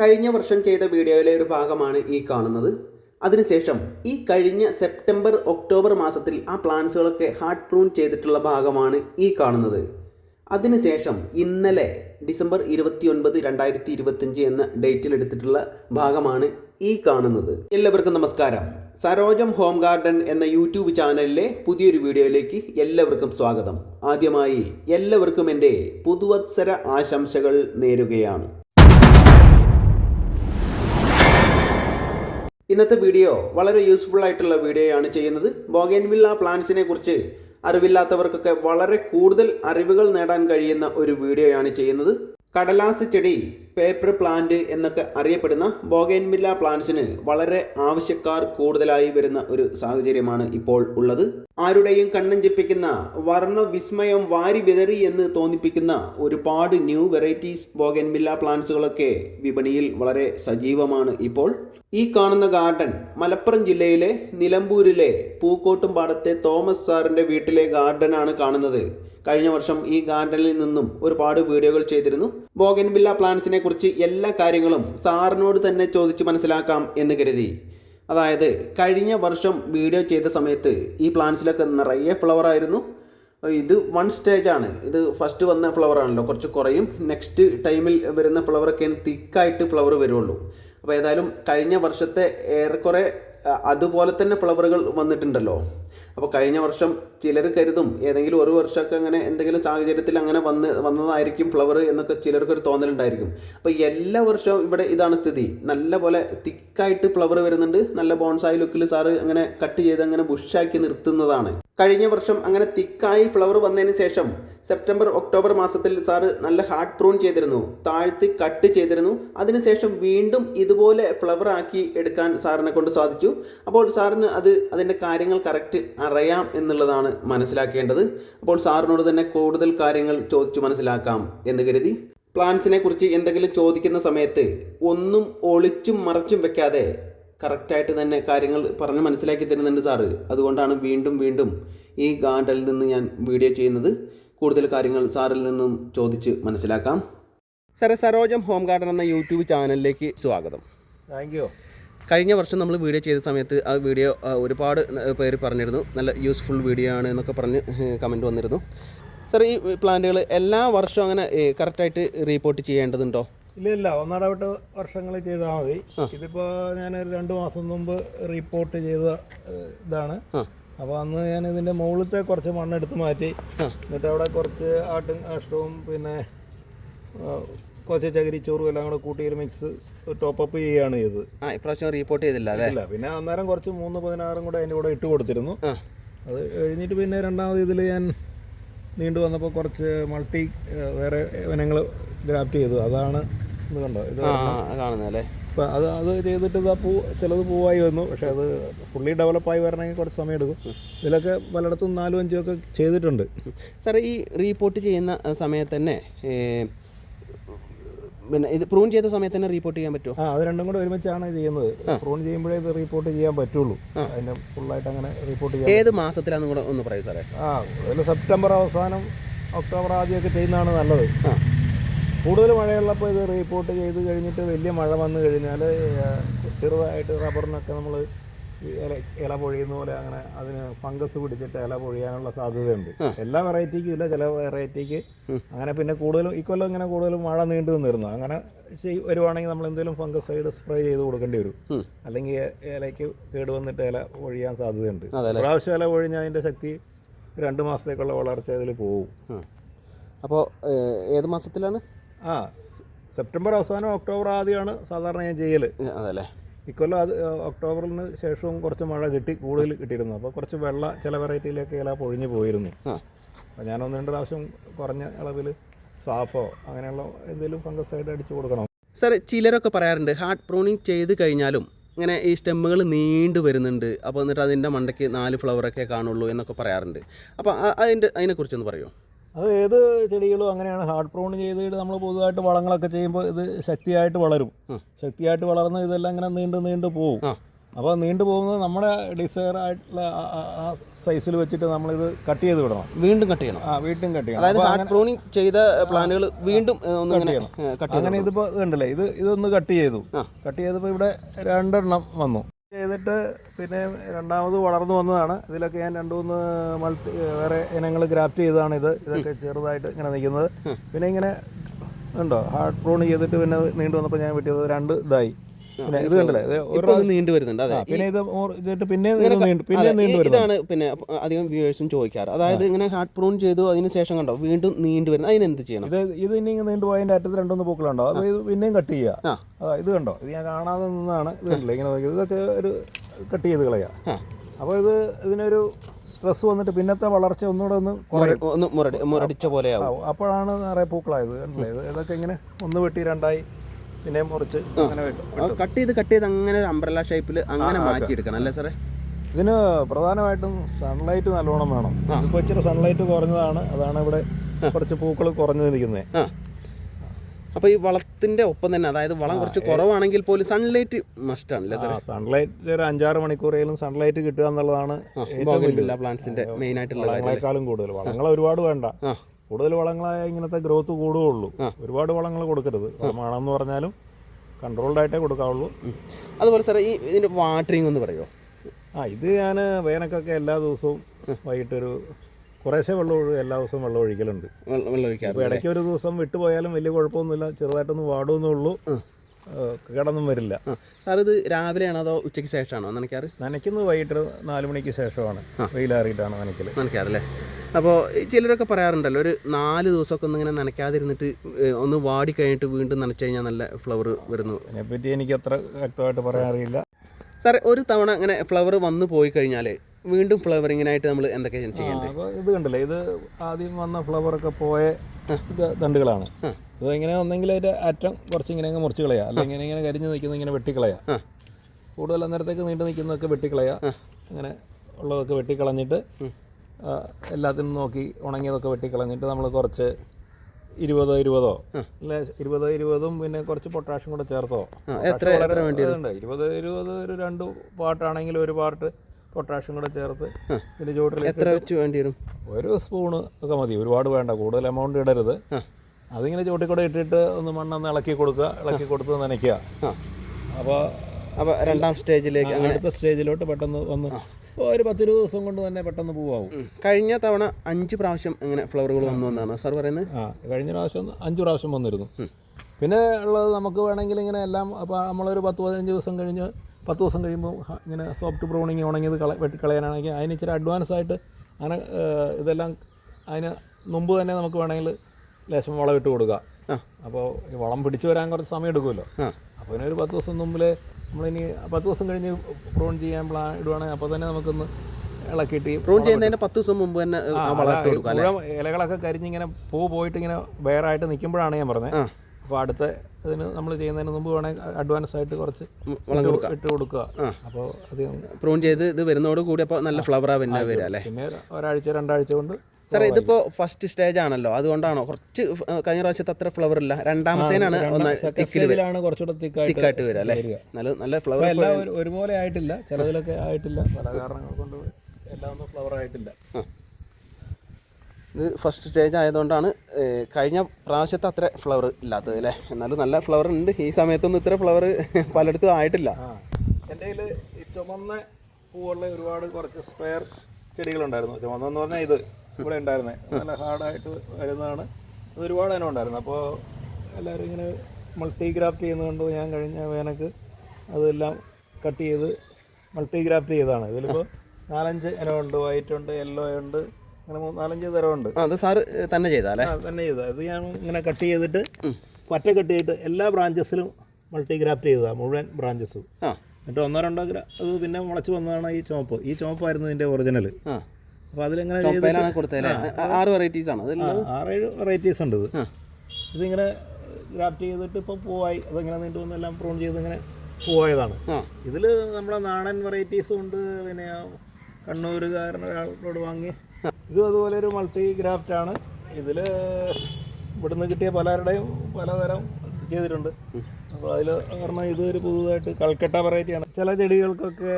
കഴിഞ്ഞ വർഷം ചെയ്ത വീഡിയോയിലെ ഒരു ഭാഗമാണ് ഈ കാണുന്നത്. അതിനുശേഷം ഈ കഴിഞ്ഞ സെപ്റ്റംബർ ഒക്ടോബർ മാസത്തിൽ ആ പ്ലാന്റ്സുകളൊക്കെ ഹാർഡ് പ്രൂൺ ചെയ്തിട്ടുള്ള ഭാഗമാണ് ഈ കാണുന്നത്. അതിനുശേഷം ഇന്നലെ ഡിസംബർ ഇരുപത്തി ഒൻപത് രണ്ടായിരത്തി ഇരുപത്തിയഞ്ച് എന്ന ഡേറ്റിൽ എടുത്തിട്ടുള്ള ഭാഗമാണ് ഈ കാണുന്നത്. എല്ലാവർക്കും നമസ്കാരം. സരോജം ഹോം ഗാർഡൻ എന്ന യൂട്യൂബ് ചാനലിലെ പുതിയൊരു വീഡിയോയിലേക്ക് എല്ലാവർക്കും സ്വാഗതം. ആദ്യമായി എല്ലാവർക്കും എന്റെ പുതുവത്സര ആശംസകൾ നേരുകയാണ്. ഇന്നത്തെ വീഡിയോ വളരെ യൂസ്ഫുൾ ആയിട്ടുള്ള വീഡിയോയാണ് ചെയ്യുന്നത്. ബോഗൻവില്ല പ്ലാന്റ്സിനെ കുറിച്ച് അറിവില്ലാത്തവർക്കൊക്കെ വളരെ കൂടുതൽ അറിവുകൾ നേടാൻ കഴിയുന്ന ഒരു വീഡിയോയാണ് ചെയ്യുന്നത്. കടലാസ് ചെടി പേപ്പർ പ്ലാന്റ് എന്നൊക്കെ അറിയപ്പെടുന്ന ബോഗൻവില്ല പ്ലാന്റ്സിന് വളരെ ആവശ്യക്കാർ കൂടുതലായി വരുന്ന ഒരു സാഹചര്യമാണ് ഇപ്പോൾ ഉള്ളത്. ആരുടെയും കണ്ണും ചെപ്പിക്കുന്ന വർണ വിസ്മയം വാരി വിതറി എന്ന് തോന്നിപ്പിക്കുന്ന ഒരുപാട് ന്യൂ വെറൈറ്റീസ് ബോഗൻവില്ല പ്ലാന്റ്സുകളൊക്കെ വിപണിയിൽ വളരെ സജീവമാണ് ഇപ്പോൾ. ഈ കാണുന്ന ഗാർഡൻ മലപ്പുറം ജില്ലയിലെ നിലമ്പൂരിലെ പൂക്കോട്ടുംപാടത്തെ തോമസ് സാറിന്റെ വീട്ടിലെ ഗാർഡനാണ് കാണുന്നത്. കഴിഞ്ഞ വർഷം ഈ ഗാർഡനിൽ നിന്നും ഒരുപാട് വീഡിയോകൾ ചെയ്തിരുന്നു. ബോഗൻവില്ല പ്ലാന്റ്സിനെ കുറിച്ച് എല്ലാ കാര്യങ്ങളും സാറിനോട് തന്നെ ചോദിച്ച് മനസ്സിലാക്കാം എന്ന് കരുതി. അതായത് കഴിഞ്ഞ വർഷം വീഡിയോ ചെയ്ത സമയത്ത് ഈ പ്ലാന്റ്സിലൊക്കെ നിറയെ ഫ്ലവർ ആയിരുന്നു. ഇത് വൺ സ്റ്റേജ് ആണ്. ഇത് ഫസ്റ്റ് വന്ന ഫ്ലവർ ആണല്ലോ. കുറച്ച് കുറയും. നെക്സ്റ്റ് ടൈമിൽ വരുന്ന ഫ്ലവറൊക്കെയാണ് തിക്കായിട്ട് ഫ്ലവർ വരുള്ളൂ. അപ്പോൾ ഏതായാലും കഴിഞ്ഞ വർഷത്തെ ഏറെക്കുറെ അതുപോലെ തന്നെ ഫ്ലവറുകൾ വന്നിട്ടുണ്ടല്ലോ. അപ്പോൾ കഴിഞ്ഞ വർഷം ചിലർ കരുതും ഏതെങ്കിലും ഒരു വർഷമൊക്കെ അങ്ങനെ എന്തെങ്കിലും സാഹചര്യത്തിൽ അങ്ങനെ വന്ന് വന്നതായിരിക്കും ഫ്ലവർ എന്നൊക്കെ ചിലർക്കൊരു തോന്നലുണ്ടായിരിക്കും. അപ്പോൾ എല്ലാ വർഷവും ഇവിടെ ഇതാണ് സ്ഥിതി. നല്ല പോലെ തിക്കായിട്ട് ഫ്ലവർ വരുന്നുണ്ട്. നല്ല ബോൺസായി ലുക്കിൽ സാറ് അങ്ങനെ കട്ട് ചെയ്ത് അങ്ങനെ ബുഷാക്കി നിർത്തുന്നതാണ്. കഴിഞ്ഞ വർഷം അങ്ങനെ തിക്കായി ഫ്ലവർ വന്നതിന് ശേഷം സെപ്റ്റംബർ ഒക്ടോബർ മാസത്തിൽ സാറ് നല്ല ഹാർട്ട് പ്രൂൺ ചെയ്തിരുന്നു. താഴ്ത്തി കട്ട് ചെയ്തിരുന്നു. അതിനുശേഷം വീണ്ടും ഇതുപോലെ ഫ്ലവർ ആക്കി എടുക്കാൻ സാറിനെ കൊണ്ട് സാധിച്ചു. അപ്പോൾ സാറിന് അത് അതിന്റെ കാര്യങ്ങൾ കറക്റ്റ് അറിയാം എന്നുള്ളതാണ് മനസ്സിലാക്കേണ്ടത്. അപ്പോൾ സാറിനോട് തന്നെ കൂടുതൽ കാര്യങ്ങൾ ചോദിച്ചു മനസ്സിലാക്കാം എന്ന് കരുതി. പ്ലാൻസിനെ കുറിച്ച് എന്തെങ്കിലും ചോദിക്കുന്ന സമയത്ത് ഒന്നും ഒളിച്ചും മറച്ചും വെക്കാതെ കറക്റ്റായിട്ട് തന്നെ കാര്യങ്ങൾ പറഞ്ഞ് മനസ്സിലാക്കി തരുന്നുണ്ട് സാറ്. അതുകൊണ്ടാണ് വീണ്ടും വീണ്ടും ഈ ഗാർഡനിൽ നിന്ന് ഞാൻ വീഡിയോ ചെയ്യുന്നത്. കൂടുതൽ കാര്യങ്ങൾ സാറിൽ നിന്നും ചോദിച്ച് മനസ്സിലാക്കാം. സാറേ സരോജം ഹോം ഗാർഡൻ എന്ന യൂട്യൂബ് ചാനലിലേക്ക് സ്വാഗതം. Thank you. കഴിഞ്ഞ വർഷം നമ്മൾ വീഡിയോ ചെയ്ത സമയത്ത് ആ വീഡിയോ ഒരുപാട് പേര് പറഞ്ഞിരുന്നു. നല്ല യൂസ്ഫുൾ വീഡിയോ ആണ് എന്നൊക്കെ പറഞ്ഞ് കമന്റ് വന്നിരുന്നു. സാർ ഈ പ്ലാന്റുകൾ എല്ലാ വർഷവും അങ്ങനെ കറക്റ്റായിട്ട് റിപ്പോർട്ട് ചെയ്യേണ്ടതുണ്ടോ? ഇല്ല ഇല്ല. ഒന്നടവിട്ട് വർഷങ്ങൾ ചെയ്താൽ മതി. ഇതിപ്പോൾ ഞാൻ രണ്ട് മാസം മുമ്പ് റിപ്പോർട്ട് ചെയ്ത ഇതാണ്. അപ്പോൾ അന്ന് ഞാൻ ഇതിന്റെ മുകളിലത്തെ കുറച്ച് മണ്ണെടുത്ത് മാറ്റി. എന്നിട്ട് അവിടെ കുറച്ച് ആട്ടും കാഷ്ടവും പിന്നെ കുറച്ച് ചകിരിച്ചോറും എല്ലാം കൂടെ കൂട്ടി മിക്സ് ടോപ്പ് ചെയ്യുകയാണ് ചെയ്തത് ആ ഇപ്രാവശ്യം റിപ്പോർട്ട് ചെയ്തില്ല അല്ലേ? ഇല്ല പിന്നെ അന്നേരം കുറച്ച് മൂന്ന് പതിനാറും കൂടെ അതിന്റെ കൂടെ ഇട്ട് കൊടുത്തിരുന്നു. ആ. അത് കഴിഞ്ഞിട്ട് പിന്നെ രണ്ടാമത് ഇതിൽ ഞാൻ നീണ്ടു വന്നപ്പോൾ കുറച്ച് മൾട്ടി വേറെ ഇനങ്ങൾ ഗ്രാഫ്റ്റ് ചെയ്തു. അതാണ് ഇത് കണ്ടോ? ഇത് കാണുന്നല്ലേ അപ്പം അത് അത് ചെയ്തിട്ട് ഇതാ പൂ ചിലത് പൂവായി വന്നു. പക്ഷേ അത് ഫുള്ളി ഡെവലപ്പായി വരണമെങ്കിൽ കുറച്ച് സമയം എടുക്കും ഇതിലൊക്കെ പലയിടത്തും നാലും അഞ്ചും ഒക്കെ ചെയ്തിട്ടുണ്ട്. സാറേ ഈ റീപ്പോർട്ട് ചെയ്യുന്ന സമയത്ത് തന്നെ പിന്നെ ഇത് പ്രൂൺ ചെയ്ത സമയത്ത് തന്നെ റിപ്പോർട്ട് ചെയ്യാൻ പറ്റുമോ ആ അത് രണ്ടും കൂടെ ഒരുമിച്ചാണ് ചെയ്യുന്നത്. പ്രൂൺ ചെയ്യുമ്പോഴേ ഇത് റിപ്പോർട്ട് ചെയ്യാൻ പറ്റുള്ളൂ. ഫുൾ ഫുള്ളായിട്ട് അങ്ങനെ റിപ്പോർട്ട് ചെയ്യാം ഏത് മാസത്തിലാണ് കൂടെ ഒന്ന് പറയൂ സാറേ. ആ അതിൽ സെപ്റ്റംബർ അവസാനം ഒക്ടോബർ ആദ്യമൊക്കെ ചെയ്യുന്നതാണ് നല്ലത്. കൂടുതൽ മഴയുള്ളപ്പോൾ ഇത് റിപ്പോർട്ട് ചെയ്ത് കഴിഞ്ഞിട്ട് വലിയ മഴ വന്നു കഴിഞ്ഞാൽ ചെറുതായിട്ട് റബ്ബറിനൊക്കെ നമ്മൾ ഇല ഇല പൊഴിയുന്ന പോലെ അങ്ങനെ അതിന് ഫംഗസ് പിടിച്ചിട്ട് ഇല പൊഴിയാനുള്ള സാധ്യതയുണ്ട്. എല്ലാ വെറൈറ്റിക്കും ഇല്ല ചില വെറൈറ്റിക്ക്. അങ്ങനെ പിന്നെ കൂടുതലും ഈ കൊല്ലം ഇങ്ങനെ കൂടുതലും മഴ നീണ്ടു നിന്നിരുന്നു. അങ്ങനെ ചെയ് വരുവാണെങ്കിൽ നമ്മൾ എന്തെങ്കിലും ഫംഗസൈഡ് സ്പ്രേ ചെയ്ത് കൊടുക്കേണ്ടി വരും. അല്ലെങ്കിൽ ഇലയ്ക്ക് കേട് വന്നിട്ട് ഇല ഒഴിയാൻ സാധ്യതയുണ്ട്? പ്രാവശ്യം ഇല ഒഴിഞ്ഞാൽ അതിന്റെ ശക്തി രണ്ട് മാസത്തേക്കുള്ള വളർച്ച അതിൽ പോകും അപ്പോൾ ഏത് മാസത്തിലാണ്? ആ സെപ്റ്റംബർ അവസാനം ഒക്ടോബർ ആദ്യമാണ് സാധാരണ ഞാൻ ചെയ്യൽ അതെ അതല്ലേ ഇക്കൊല്ലം അത് ഒക്ടോബറിന് ശേഷവും കുറച്ച് മഴ കിട്ടി കൂടുതൽ കിട്ടിയിരുന്നു. അപ്പോൾ കുറച്ച് വെള്ള ചില വെറൈറ്റിയിലൊക്കെ ഇല പൊഴിഞ്ഞു പോയിരുന്നു. അപ്പോൾ ഞാൻ ഒന്ന് രണ്ട് പ്രാവശ്യം കുറഞ്ഞ അളവിൽ സാഫോ അങ്ങനെയുള്ള എന്തെങ്കിലും ഫംഗസൈഡ് അടിച്ചു കൊടുക്കണം. സാർ ചിലരൊക്കെ പറയാറുണ്ട് ഹാർട്ട് പ്രൂണിങ് ചെയ്ത് കഴിഞ്ഞാലും ഇങ്ങനെ ഈ സ്റ്റെമ്മുകൾ നീണ്ടു വരുന്നുണ്ട്. അപ്പോൾ എന്നിട്ട് അതിന്റെ മണ്ടയ്ക്ക് നാല് ഫ്ലവറൊക്കെ കാണുള്ളൂ എന്നൊക്കെ പറയാറുണ്ട്. അപ്പോൾ അതിന്റെ അതിനെക്കുറിച്ചൊന്ന് പറയൂ? അത് ഏത് ചെടികളും അങ്ങനെയാണ് ഹാർഡ് പ്രോൺ ചെയ്തിട്ട് നമ്മൾ പൊതുവായിട്ട് വളങ്ങളൊക്കെ ചെയ്യുമ്പോൾ ഇത് ശക്തിയായിട്ട് വളരും. ശക്തിയായിട്ട് വളർന്ന് ഇതെല്ലാം ഇങ്ങനെ നീണ്ടു നീണ്ടു പോകും അപ്പോൾ നീണ്ടു പോകുന്നത് നമ്മുടെ ഡിസയർ ആയിട്ടുള്ള ആ- സൈസിൽ വെച്ചിട്ട് നമ്മളിത് കട്ട് ചെയ്ത് വിടണം. വീണ്ടും കട്ട് ചെയ്യണം. ആ വീണ്ടും കട്ട് ചെയ്യണം. അതായത് ഹാർഡ് പ്രൂണിങ് ചെയ്ത പ്ലാനുകൾ വീണ്ടും ഒന്ന് കട്ട് അങ്ങനെ ഇതിപ്പോൾ കണ്ടില്ലേ? ഇത് ഇതൊന്ന് കട്ട് ചെയ്തു. കട്ട് ചെയ്തപ്പോൾ ഇവിടെ രണ്ടെണ്ണം വന്നു. ചെയ്തിട്ട് പിന്നെ രണ്ടാമത് വളർന്നു വന്നതാണ്. ഇതിലൊക്കെ ഞാൻ രണ്ട് മൂന്ന് മൾട്ടി വേറെ ഇനങ്ങൾ ഗ്രാഫ്റ്റ് ചെയ്തതാണ് ഇത്. ഇതൊക്കെ ചെറുതായിട്ട് ഇങ്ങനെ നിൽക്കുന്നത്. പിന്നെ ഇങ്ങനെ ഉണ്ടോ? ഹാർഡ് പ്രൂൺ ചെയ്തിട്ട് പിന്നെ നീണ്ടു വന്നപ്പോൾ ഞാൻ വെട്ടിയത് രണ്ട് ഇതായി. പിന്നെ ഇത് കണ്ടില്ലേ? ഇത് ഒരു ഇപ്പൊ നീണ്ടു വരുന്നുണ്ട് അതെ. പിന്നെ ഇത് ചെയ്തിട്ട് പിന്നെ ഇങ്ങനെ ഇത് നീണ്ടു പിന്നെ അതെ, നീണ്ടു ഈ- വരുന്നു ഇതാണ് പിന്നെ അപ്പ- അധികം വ്യൂവേഴ്സും ചോദിക്കാറ്. അതായത് ഇങ്ങനെ ഹാർട്ട് പ്രൂൺ ചെയ്തു അതിന് ശേഷം കണ്ടോ വീണ്ടും നീണ്ടു വരുന്നത് അതിന് എന്ത് ചെയ്യണം? ഇത് ഇത് ഇനി ഇങ്ങ് നീണ്ടു പോയതിന്റെ അറ്റത്ത് രണ്ടൊന്ന് പൂക്കളുണ്ടോ? അത് ഇത് പിന്നെയും കട്ട് ചെയ്യുക. ആ. അതാ ഇത് കണ്ടോ? ഇത് ഞാൻ കാണാതെ നിന്നാണ് ഇത് കണ്ടില്ലേ? ഇങ്ങനെ നോക്കിയത്. ഇതൊക്കെ ഒരു കട്ട് ചെയ്ത് കളയാ. ആ. അപ്പോൾ ഇത് ഇതിനൊരു സ്ട്രെസ് വന്നിട്ട് പിന്നത്തെ വളർച്ച ഒന്നുകൂടെ ഒന്ന് കുറയും. ഒന്ന് മുരടി മുരടിച്ച പോലെയാവും. അപ്പോഴാണ് നിറയെ പൂക്കളായത്. കണ്ടില്ലേ? ഇത് ഇതൊക്കെ ഇങ്ങനെ ഒന്ന് വെട്ടി രണ്ടായി പിന്നെ മുറിച്ച് അങ്ങനെ വെക്കും കട്ട് ചെയ്ത് കട്ട് ചെയ്ത് അങ്ങനെ ഒരു അംബ്രല ഷേപ്പിൽ അങ്ങനെ മാറ്റിയെടുക്കണം അല്ലേ സാറേ? ഇതിന് പ്രധാനമായിട്ടും സൺലൈറ്റ് നല്ലോണം വേണം. ഇപ്പോൾ ഇച്ചിരി സൺലൈറ്റ് കുറഞ്ഞതാണ്. അതാണ് ഇവിടെ കുറച്ച് പൂക്കൾ കുറഞ്ഞു നിൽക്കുന്നത് അപ്പോൾ ഈ വളത്തിന്റെ ഒപ്പം തന്നെ അതായത് വളം കുറച്ച് കുറവാണെങ്കിൽ പോലും സൺലൈറ്റ് മസ്റ്റ് ആണല്ലേ സാറേ? സൺലൈറ്റ് ഒരു അഞ്ചാറ് മണിക്കൂറേലും സൺലൈറ്റ് കിട്ടുക എന്നുള്ളതാണ് പ്ലാന്റ്സിന്റെ മെയിൻ ആയിട്ടുള്ള വളങ്ങളെക്കാളും കൂടുതൽ. വളങ്ങൾ ഒരുപാട് വേണ്ട. കൂടുതൽ വളങ്ങളായ ഇങ്ങനത്തെ ഗ്രോത്ത് കൂടുകയുള്ളൂ. ഒരുപാട് വളങ്ങൾ കൊടുക്കരുത്. വളമാണെന്ന് പറഞ്ഞാലും കൺട്രോൾഡ് ആയിട്ടേ കൊടുക്കാവുള്ളൂ. അതുപോലെ സാറേ ഈ ഇതിന്റെ വാട്ടറിങ് ഒന്ന് പറയുമോ ആ ഇത് ഞാൻ വേനക്കൊക്കെ എല്ലാ ദിവസവും വൈകിട്ടൊരു കുറേശ്ശെ വെള്ളം ഒഴു എല്ലാ ദിവസവും വെള്ളം ഒഴിക്കലുണ്ട്. വെള്ളം ഇടയ്ക്ക് ഒരു ദിവസം വിട്ടുപോയാലും വലിയ കുഴപ്പമൊന്നുമില്ല. ചെറുതായിട്ടൊന്ന് വാടുമെന്നേ ഉള്ളൂ. കിടന്നും വരില്ല. സാർ ഇത് രാവിലെയാണോ അതോ ഉച്ചയ്ക്ക് ശേഷമാണോ നനയ്ക്കാറ്? നനയ്ക്കുന്നത് വൈകിട്ട് നാല് മണിക്ക് ശേഷമാണ്. വെയിലാറിയിട്ടാണ് നനയ്ക്കൽ നനയ്ക്കാറല്ലേ? അപ്പോൾ ചിലരൊക്കെ പറയാറുണ്ടല്ലോ ഒരു നാല് ദിവസമൊക്കെ ഒന്ന് ഇങ്ങനെ നനയ്ക്കാതിരുന്നിട്ട് ഒന്ന് വാടി കഴിഞ്ഞിട്ട് വീണ്ടും നനച്ചു കഴിഞ്ഞാൽ നല്ല ഫ്ലവർ വരുന്നു. അതിനെപ്പറ്റി എനിക്ക് അത്ര വ്യക്തമായിട്ട് പറയാൻ അറിയില്ല സാറേ ഒരു തവണ ഇങ്ങനെ ഫ്ലവർ വന്നു പോയി കഴിഞ്ഞാൽ വീണ്ടും ഫ്ലവറിങ്ങിനായിട്ട് നമ്മൾ എന്തൊക്കെയാണ് ചെയ്യേണ്ടത്? ഇത് കണ്ടല്ലേ ഇത് ആദ്യം വന്ന ഫ്ലവറൊക്കെ പോയ ദണ്ടുകളാണ്. ഇത് ഇങ്ങനെ ഒന്നെങ്കിൽ അതിന്റെ അറ്റം കുറച്ച് ഇങ്ങനെ അങ്ങ് മുറിച്ച് കളയാം. അല്ലെങ്കിൽ ഇങ്ങനെ കരിഞ്ഞു നിൽക്കുന്ന ഇങ്ങനെ വെട്ടിക്കളയാം. കൂടുതൽ അന്നേരത്തേക്ക് നീണ്ടു നിൽക്കുന്നതൊക്കെ വെട്ടിക്കളയാം. അങ്ങനെ ഉള്ളതൊക്കെ വെട്ടിക്കളഞ്ഞിട്ട് എല്ലാത്തിനും നോക്കി ഉണങ്ങിയതൊക്കെ വെട്ടിക്കളഞ്ഞിട്ട് നമ്മൾ കുറച്ച് ഇരുപതോ ഇരുപതോ അല്ല ഇരുപതോ ഇരുപതും പിന്നെ കുറച്ച് പൊട്ടാഷ്യം കൂടെ ചേർത്തോ. എത്ര ഇരുപത് ഇരുപത് ഒരു രണ്ട് പാർട്ടാണെങ്കിൽ ഒരു പാർട്ട് പൊട്ടാഷ്യം കൂടെ ചേർത്ത് ഇതിന്റെ ചുവട്ടിൽ എത്ര വെച്ച് വേണ്ടി വരും? ഒരു സ്പൂണ് ഒക്കെ മതി. ഒരുപാട് വേണ്ട. കൂടുതൽ എമൗണ്ട് ഇടരുത്. അതിങ്ങനെ ചോട്ടിക്കൂടെ ഇട്ടിട്ട് ഒന്ന് മണ്ണൊന്ന് ഇളക്കി കൊടുക്കുക. ഇളക്കി കൊടുത്ത് നനയ്ക്കുക. അപ്പോൾ അപ്പോൾ രണ്ടാം സ്റ്റേജിലേക്ക് അടുത്ത സ്റ്റേജിലോട്ട് പെട്ടെന്ന് വന്ന് ഒരു പത്തിരുപത് ദിവസം കൊണ്ട് തന്നെ പെട്ടെന്ന് പൂവാകും. കഴിഞ്ഞ തവണ അഞ്ച് പ്രാവശ്യം ഇങ്ങനെ ഫ്ലവറുകൾ വന്നു എന്നാണ് സാർ പറയുന്നത്? ആ കഴിഞ്ഞ പ്രാവശ്യം അഞ്ച് പ്രാവശ്യം വന്നിരുന്നു. പിന്നെ ഉള്ളത് നമുക്ക് വേണമെങ്കിൽ ഇങ്ങനെ എല്ലാം അപ്പോൾ നമ്മളൊരു പത്ത് പതിനഞ്ച് ദിവസം കഴിഞ്ഞ് പത്ത് ദിവസം കഴിയുമ്പോൾ ഇങ്ങനെ സോഫ്റ്റ് ബ്രൗണിങ് ഉണങ്ങിയത് കള വെട്ടിക്കളയാനാണെങ്കിൽ അതിന് ഇച്ചിരി അഡ്വാൻസ് ആയിട്ട് അങ്ങനെ ഇതെല്ലാം അതിന് മുമ്പ് തന്നെ നമുക്ക് വേണമെങ്കിൽ ലേശം വളം ഇട്ട് കൊടുക്കാം. ആ. അപ്പോൾ ഈ വളം പിടിച്ചു വരാൻ കുറച്ച് സമയം എടുക്കുമല്ലോ. അപ്പോൾ അതിനൊരു പത്ത് ദിവസം മുമ്പിൽ നമ്മളിനി പത്ത് ദിവസം കഴിഞ്ഞ് പ്രോൺ ചെയ്യാൻ പ്ലാൻ ഇടുവാണെങ്കിൽ അപ്പോൾ തന്നെ നമുക്കൊന്ന് ഇളക്കിയിട്ട് പ്രോൺ ചെയ്യുന്നതിന് പത്ത് ദിവസം മുമ്പ് തന്നെ ഇലകളൊക്കെ കരിഞ്ഞിങ്ങനെ പൂ പോയിട്ട് ഇങ്ങനെ വേറായിട്ട് നിൽക്കുമ്പോഴാണ് ഞാൻ പറഞ്ഞത്. അപ്പോൾ അടുത്ത ഇതിന് നമ്മൾ ചെയ്യുന്നതിന് മുമ്പ് വേണമെങ്കിൽ അഡ്വാൻസ് ആയിട്ട് കുറച്ച് ഇട്ട് കൊടുക്കുക. അപ്പോൾ അത് പ്രൂൺ ചെയ്ത് ഇത് വരുന്നതോട് കൂടി അപ്പോൾ നല്ല ഫ്ലവർ പിന്നെ വരിക അല്ലേ? പിന്നെ ഒരാഴ്ച രണ്ടാഴ്ച കൊണ്ട് സാറേ ഇതിപ്പോൾ ഫസ്റ്റ് സ്റ്റേജ് ആണല്ലോ. അതുകൊണ്ടാണോ? കുറച്ച് കഴിഞ്ഞ പ്രാവശ്യത്തെ അത്ര ഫ്ലവർ ഇല്ല. രണ്ടാമത്തേനാണ് സ്റ്റേജിലാണ് കുറച്ചുകൂടെ തിക്കായിട്ട് വരിക അല്ലേ? നല്ല നല്ല ഫ്ലവർ എല്ലാം ഒരു- ഒരുപോലെ ആയിട്ടില്ല. ചിലതിലൊക്കെ ആയിട്ടില്ല. പല കാരണങ്ങൾ കൊണ്ട് എല്ലാം ഒന്നും ഫ്ലവർ ആയിട്ടില്ല. ഇത് ഫസ്റ്റ് സ്റ്റേജ് ആയതുകൊണ്ടാണ് കഴിഞ്ഞ പ്രാവശ്യത്തെ അത്ര ഫ്ലവർ ഇല്ലാത്തത് അല്ലേ? എന്നാലും നല്ല ഫ്ലവർ ഉണ്ട്. ഈ സമയത്തൊന്നും ഇത്ര ഫ്ലവർ പലയിടത്തും ആയിട്ടില്ല. എന്റെ കയ്യിൽ ചുമന്ന പൂവുള്ള ഒരുപാട് കുറച്ച് സ്പെയർ ചെടികളുണ്ടായിരുന്നു. ചുമന്നെന്ന് പറഞ്ഞാൽ ഇത് ഇവിടെ ഉണ്ടായിരുന്നത് നല്ല ഹാർഡായിട്ട് വരുന്നതാണ്. ഒരുപാട് അതിനെ ഉണ്ടായിരുന്നു. അപ്പോൾ എല്ലാവരും ഇങ്ങനെ മൾട്ടി ഗ്രാഫ്റ്റ് ചെയ്യുന്നതുകൊണ്ട് ഞാൻ കഴിഞ്ഞ വേനക്ക് അതെല്ലാം കട്ട് ചെയ്ത് മൾട്ടി ചെയ്തതാണ്. ഇതിലിപ്പോൾ നാലഞ്ച് ഇനമുണ്ട്. വൈറ്റ് ഉണ്ട് യെല്ലോ ഉണ്ട്. അങ്ങനെ നാലഞ്ച് തരമുണ്ട്. അത് സാറ് തന്നെ ചെയ്താലേ? തന്നെ ചെയ്താൽ ഇത് ഞാൻ ഇങ്ങനെ കട്ട് ചെയ്തിട്ട് പറ്റ കട്ട് ചെയ്തിട്ട് എല്ലാ ബ്രാഞ്ചസിലും മൾട്ടി ഗ്രാഫ്റ്റ് ചെയ്തതാണ് മുഴുവൻ ബ്രാഞ്ചസും എന്നിട്ട് ഒന്നോ രണ്ടോ ഗ്രാ അത് പിന്നെ മുളച്ച് വന്നതാണ് ഈ ചോപ്പ് ഈ ചോപ്പായിരുന്നു ഇതിന്റെ ഒറിജിനൽ അപ്പോൾ അതിലെങ്ങനെ ആറ് വെറൈറ്റീസ് ആണ് ആറേഴ് വെറൈറ്റീസ് ഉണ്ട് ഇത്. ഇതിങ്ങനെ ഗ്രാഫ്റ്റ് ചെയ്തിട്ട് ഇപ്പോൾ പൂവായി. അതിങ്ങനെ നീണ്ടു വന്നെല്ലാം പ്രൂൺ ചെയ്ത് ഇങ്ങനെ പൂവായതാണ്. ഇതിൽ നമ്മുടെ നാടൻ വെറൈറ്റീസും ഉണ്ട്. പിന്നെ കണ്ണൂരുകാരൻ ഒരാളോട് വാങ്ങി ഇതും അതുപോലെ ഒരു മൾട്ടി ഗ്രാഫ്റ്റ് ആണ്. ഇതിൽ ഇവിടുന്ന് കിട്ടിയ പലരുടെയും പലതരം ചെയ്തിട്ടുണ്ട്. അപ്പോൾ അതിൽ കാരണം ഇതൊരു പുതുതായിട്ട് കൽക്കട്ട വെറൈറ്റിയാണ് ചില ചെടികൾക്കൊക്കെ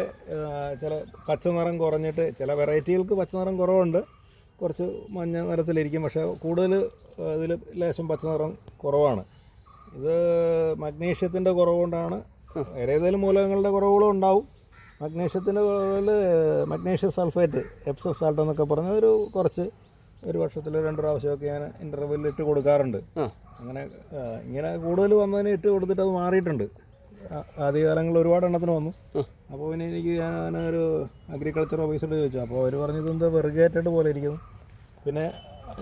ചില പച്ച നിറം കുറഞ്ഞിട്ട് ചില വെറൈറ്റികൾക്ക് പച്ച നിറം കുറവുണ്ട്. കുറച്ച് മഞ്ഞ നിറത്തിലിരിക്കും. പക്ഷേ കൂടുതൽ ഇതിൽ ലേശം പച്ച നിറം കുറവാണ്. ഇത് മഗ്നീഷ്യത്തിന്റെ കുറവുകൊണ്ടാണ്. വേറെ ഏതെങ്കിലും മൂലകങ്ങളുടെ കുറവുകളും ഉണ്ടാവും. മഗ്നീഷ്യത്തിന്റെ കുറവിൽ മഗ്നീഷ്യം സൾഫേറ്റ് എപ്സം സാൾട്ട് എന്നൊക്കെ പറഞ്ഞ ഒരു കുറച്ച് ഒരു വർഷത്തിൽ രണ്ട് പ്രാവശ്യമൊക്കെ ഞാൻ ഇന്റർവെല്ലിൽ ഇട്ട് കൊടുക്കാറുണ്ട്. അങ്ങനെ ഇങ്ങനെ കൂടുതൽ വന്നതിന് ഇട്ട് കൊടുത്തിട്ട് അത് മാറിയിട്ടുണ്ട്. ആദ്യകാലങ്ങളിൽ ഒരുപാട് എണ്ണത്തിന് വന്നു. അപ്പോൾ പിന്നെ എനിക്ക് ഞാൻ ഒരു അഗ്രികൾച്ചർ ഓഫീസറോട് ചോദിച്ചു. അപ്പോൾ അവർ പറഞ്ഞത് എന്താ വെറുഗേറ്റഡ് പോലെ ഇരിക്കുന്നു. പിന്നെ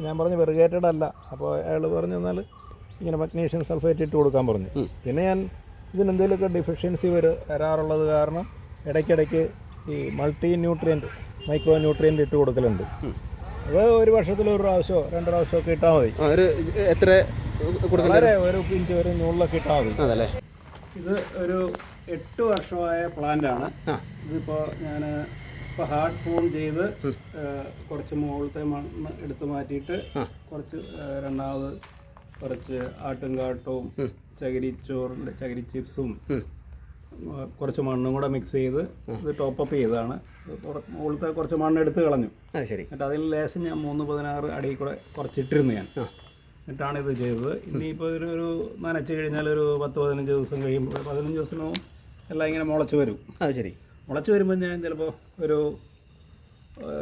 ഞാൻ പറഞ്ഞു വെറുഗേറ്റഡ് അല്ല. അപ്പോൾ അയാൾ പറഞ്ഞു എന്നാൽ ഇങ്ങനെ മഗ്നീഷ്യം സൾഫേറ്റ് ഇട്ട് കൊടുക്കാൻ പറഞ്ഞു. പിന്നെ ഞാൻ ഇതിനെന്തെങ്കിലുമൊക്കെ ഡിഫിഷ്യൻസി വര വരാറുള്ളത് കാരണം ഇടയ്ക്കിടയ്ക്ക് ഈ മൾട്ടി ന്യൂട്രിയന്റ് മൈക്രോ ന്യൂട്രിയന്റ് ഇട്ട് കൊടുക്കലുണ്ട്. അത് ഒരു വർഷത്തിൽ ഒരു പ്രാവശ്യമോ രണ്ട് പ്രാവശ്യമോ ഒക്കെ ഇട്ടാൽ മതി. ഒരു എത്ര വളരെ ഒരു പിഞ്ച് ഒരു നൂളിലൊക്കെ ഇട്ടാൽ മതി. അതല്ലേ? ഇത് ഒരു എട്ട് വർഷമായ പ്ലാന്റ് ആണ്. ആ. ഇതിപ്പോൾ ഞാൻ ഇപ്പോൾ ഹാർഡ് ഫോം ചെയ്ത് കുറച്ച് മുകളിലത്തെ മണ്ണ് എടുത്തു മാറ്റിയിട്ട് കുറച്ച് രണ്ടാമത് കുറച്ച് ആട്ടും കാട്ടവും ചകിരിച്ചോറിന്റെ ചകിരി ചിപ്സും കുറച്ച് മണ്ണും കൂടെ മിക്സ് ചെയ്ത് ഇത് ടോപ്പപ്പ് ചെയ്തതാണ്. പുറ- മുകളിലത്തെ കുറച്ച് മണ്ണ് എടുത്ത് കളഞ്ഞു. അത് ശരി. എന്നിട്ട് അതിൽ ലേശം ഞാൻ മൂന്ന് പതിനാറ് അടിയിൽ കൂടെ കുറച്ചിട്ടിരുന്നു ഞാൻ. എന്നിട്ടാണ് ഇത് ചെയ്തത്. ഇനിയിപ്പോൾ ഇതിനൊരു നനച്ച് കഴിഞ്ഞാൽ ഒരു പത്ത് പതിനഞ്ച് ദിവസം കഴിയുമ്പോൾ പതിനഞ്ച് ദിവസം എല്ലാം ഇങ്ങനെ മുളച്ച് വരും. അത് ശരി. മുളച്ച് വരുമ്പോൾ ഞാൻ ചിലപ്പോൾ ഒരു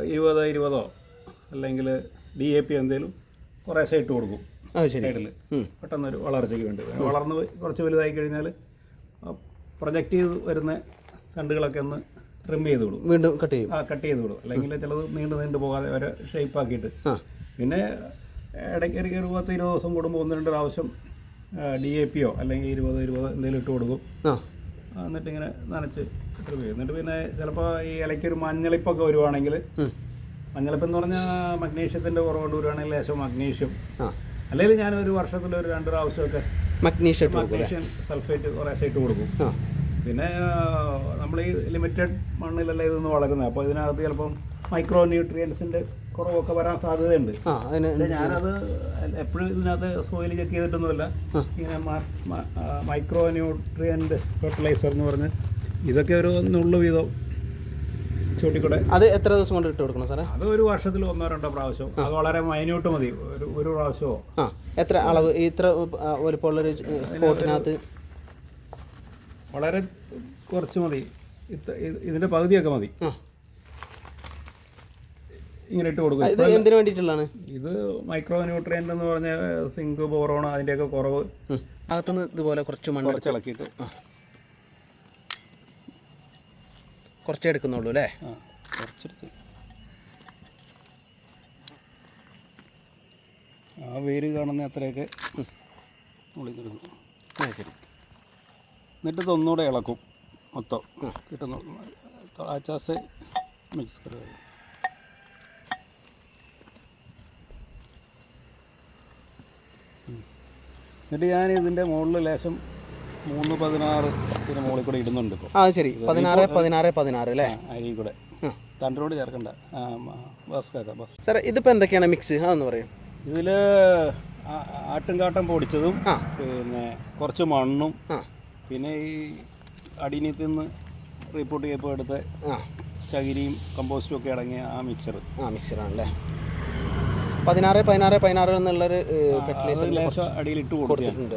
ഇരുപതോ ഇരുപതോ അല്ലെങ്കിൽ ഡി എ പി എന്തെങ്കിലും കുറേശ്ശെ ഇട്ട് കൊടുക്കും അത് ശരി. പെട്ടെന്നൊരു വളർച്ചയ്ക്ക് വേണ്ടി. വളർന്ന് കുറച്ച് വലുതായി കഴിഞ്ഞാൽ പ്രൊജക്റ്റ് ചെയ്ത് വരുന്ന തണ്ടുകളൊക്കെ ഒന്ന് ട്രിം ചെയ്ത് വിടും. വീണ്ടും കട്ട് ചെയ്യും. ആ കട്ട് ചെയ്ത് വിടും. അല്ലെങ്കിൽ ചിലത് നീണ്ടു നീണ്ടു പോകാതെ വരെ ഷേപ്പ് ആക്കിയിട്ട്. പിന്നെ ഇടയ്ക്ക് ഇടയ്ക്ക് ഒരു പത്ത് ഇരുപത് ദിവസം കൂടുമ്പോൾ ഒന്ന് രണ്ട് പ്രാവശ്യം ഡി എ പിയോ അല്ലെങ്കിൽ ഇരുപത് ഇരുപത് എന്തെങ്കിലും ഇട്ട് കൊടുക്കും. എന്നിട്ട് ഇങ്ങനെ നനച്ച് ട്രിം ചെയ്യും. എന്നിട്ട് പിന്നെ ചിലപ്പോൾ ഈ ഇലയ്ക്കൊരു മഞ്ഞളിപ്പൊക്കെ വരുവാണെങ്കിൽ മഞ്ഞളിപ്പെന്ന് മഞ്ഞളിപ്പം എന്ന് പറഞ്ഞാൽ മഗ്നീഷ്യത്തിന്റെ കുറവുകൊണ്ട് വരുവാണെങ്കിൽ ലേശം മഗ്നീഷ്യം. അല്ലെങ്കിൽ ഞാൻ ഒരു വർഷത്തിൽ ഒരു രണ്ട് പ്രാവശ്യമൊക്കെ മഗ്നീഷ്യം മഗ്നീഷ്യം സൾഫേറ്റ് കുറേ കൊടുക്കും. പിന്നെ നമ്മൾ ഈ ലിമിറ്റഡ് മണ്ണിലല്ല ഇതൊന്നും വളരുന്നത് അപ്പോൾ ഇതിനകത്ത് ചിലപ്പം മൈക്രോ ന്യൂട്രിയൻസിന്റെ കുറവൊക്കെ വരാൻ സാധ്യതയുണ്ട്. ഞാനത് എപ്പോഴും ഇതിനകത്ത് സോയിൽ ചെക്ക് ചെയ്തിട്ടൊന്നുമില്ല. ഇങ്ങനെ മൈക്രോ ന്യൂട്രിയന്റ് ഫെർട്ടിലൈസർ എന്ന് പറഞ്ഞ് ഇതൊക്കെ ഒരു നുള്ളു വീതം ചൂട്ടിക്കൂടെ. അത് എത്ര ദിവസം കൊണ്ട് ഇട്ട് കൊടുക്കണം സാറേ? അത് ഒരു വർഷത്തിൽ ഒന്നോ രണ്ടോ പ്രാവശ്യം. അത് വളരെ മൈന്യൂട്ട് മതി. ഒരു ഒരു പ്രാവശ്യമോ? ആ. എത്ര അളവ്? ഇത്ര ഒരുപോലൊരു വലിപ്പമുള്ളൊരു പോട്ടിനകത്ത് വളരെ കുറച്ച് മതി. ഇതിന്റെ ഇത് പകുതിയൊക്കെ മതി. ഇങ്ങനെ ഇട്ട് കൊടുക്കും. ഇത് എന്തിനു വേണ്ടിയിട്ടുള്ളതാണ്? ഇത് മൈക്രോ ന്യൂട്രിയന്റ് എന്ന് പറഞ്ഞ സിങ്ക് ബോറോൺ അതിന്റെയൊക്കെ കുറവ്. അകത്തുനിന്ന് ഇതുപോലെ കുറച്ച് മണ്ണ് കുറച്ച് ഇളക്കിയിട്ട്. കുറച്ചേ എടുക്കുന്നുള്ളൂ അല്ലേ? ആ കുറച്ചെടുത്ത് ആ വേര് കാണുന്ന അത്രയൊക്കെ ശരി. എന്നിട്ട് ഇതൊന്നുകൂടെ ഇളക്കും മൊത്തം. കിട്ടുന്നു ആച്ചാസ് മിക്സ് കറി എന്നിട്ട് ഞാൻ ഇതിന്റെ മുകളിൽ ലേശം മൂന്ന് പതിനാറ് മുകളിൽ കൂടെ ഇടുന്നുണ്ട് ഇപ്പോൾ ആ ശരി. പതിനാറ് പതിനാറ് പതിനാറ് അല്ലേ? അരി കൂടെ. തണ്ടരോട് ചേർക്കണ്ട. Bus bus. സാർ ഇതിപ്പോൾ എന്തൊക്കെയാണ് മിക്സ് അതൊന്ന് പറയും. ഇതിൽ ആട്ടുംകാട്ടം പൊടിച്ചതും പിന്നെ കുറച്ച് മണ്ണും പിന്നെ ഈ അടിനീത്തിൽ നിന്ന് റിപ്പോർട്ട് ചെയ്യപ്പോൾ എടുത്ത ചകിരിയും കമ്പോസ്റ്റും ഒക്കെ അടങ്ങിയ ആ മിക്സർ ആ മിക്സറാണല്ലേ പതിനാറ് പതിനാറ് പതിനാറ് എന്നുള്ളൊരു ഫെർട്ടിലൈസർ കൊടുത്തിട്ടുണ്ട്.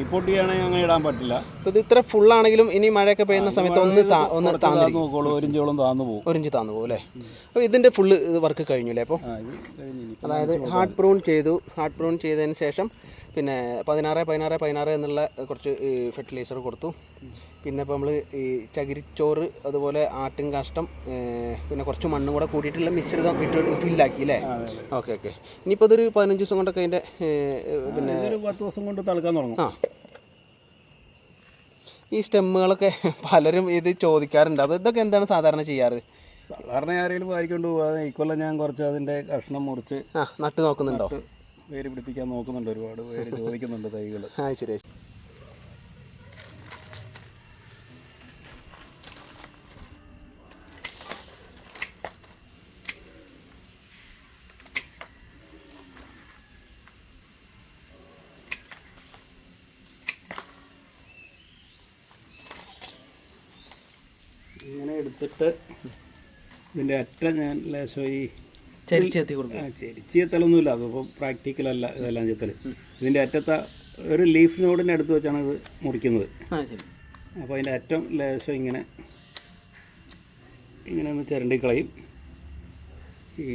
റിപ്പോർട്ട് ചെയ്യണമെങ്കിൽ അങ്ങനെ ഇടാൻ പറ്റില്ല. ഇത് ഇത്ര ഫുൾ ആണെങ്കിലും ഇനി മഴയൊക്കെ പെയ്യുന്ന സമയത്ത് ഒന്ന് ഒന്ന് കുറച്ച് താന്ന് പോകും ഒരിഞ്ച് താന്നു പോകും അല്ലേ? അപ്പോൾ ഇതിന്റെ ഫുള്ള് വർക്ക് കഴിഞ്ഞു അല്ലേ അപ്പോൾ അതായത് ഹാർഡ് പ്രൂൺ ചെയ്തു. ഹാർഡ് പ്രൂൺ ചെയ്തതിന് ശേഷം പിന്നെ പതിനാറ് പതിനാറ് പതിനാറ് എന്നുള്ള കുറച്ച് ഫെർട്ടിലൈസർ കൊടുത്തു. പിന്നെ ഇപ്പോൾ നമ്മൾ ഈ ചകിരിച്ചോറ് അതുപോലെ ആട്ടും കാഷ്ടം പിന്നെ കുറച്ച് മണ്ണും കൂടെ കൂടിയിട്ടുള്ള മിശ്രിതം ഇട്ട് ഫില്ലാക്കി അല്ലേ? Okay okay. ഇനിയിപ്പോൾ അതൊരു പതിനഞ്ച് ദിവസം കൊണ്ടൊക്കെ അതിന്റെ പിന്നെ പത്ത് ദിവസം കൊണ്ട് തളുക്കാൻ തുടങ്ങും. ആ. ഈ സ്റ്റെമ്മുകളൊക്കെ പലരും ഇത് ചോദിക്കാറുണ്ട്. അത് ഇതൊക്കെ എന്താണ് സാധാരണ ചെയ്യാറ്? സാധാരണ ആരെങ്കിലും വായിക്കൊണ്ട് പോകാതെ ഇക്കൊല്ലം ഞാൻ കുറച്ച് അതിന്റെ കഷ്ണം മുറിച്ച് ആ നട്ട് നോക്കുന്നുണ്ടോ? വേര് പിടിപ്പിക്കാൻ നോക്കുന്നുണ്ട് ഒരുപാട് പേര്. ചോദിക്കുന്നുണ്ട് തൈകൾ ആ ശരി. എടുത്തിട്ട് ഇതിന്റെ അറ്റ ഞാൻ ലേശം ഈ ചരിച്ചെത്തി കൊടുക്കും ചെരിച്ച് ചെത്തലൊന്നുമില്ല അതിപ്പോൾ പ്രാക്ടിക്കൽ അല്ല ഇതെല്ലാം ചെത്തൽ. ഇതിന്റെ അറ്റത്തെ ഒരു ലീഫ് നോഡിന്റെ അടുത്ത് വെച്ചാണ് ഇത് മുറിക്കുന്നത്. അപ്പോൾ അതിന്റെ അറ്റം ലേശം ഇങ്ങനെ ഇങ്ങനെ ഒന്ന് ചിരണ്ടി കളയും. ഈ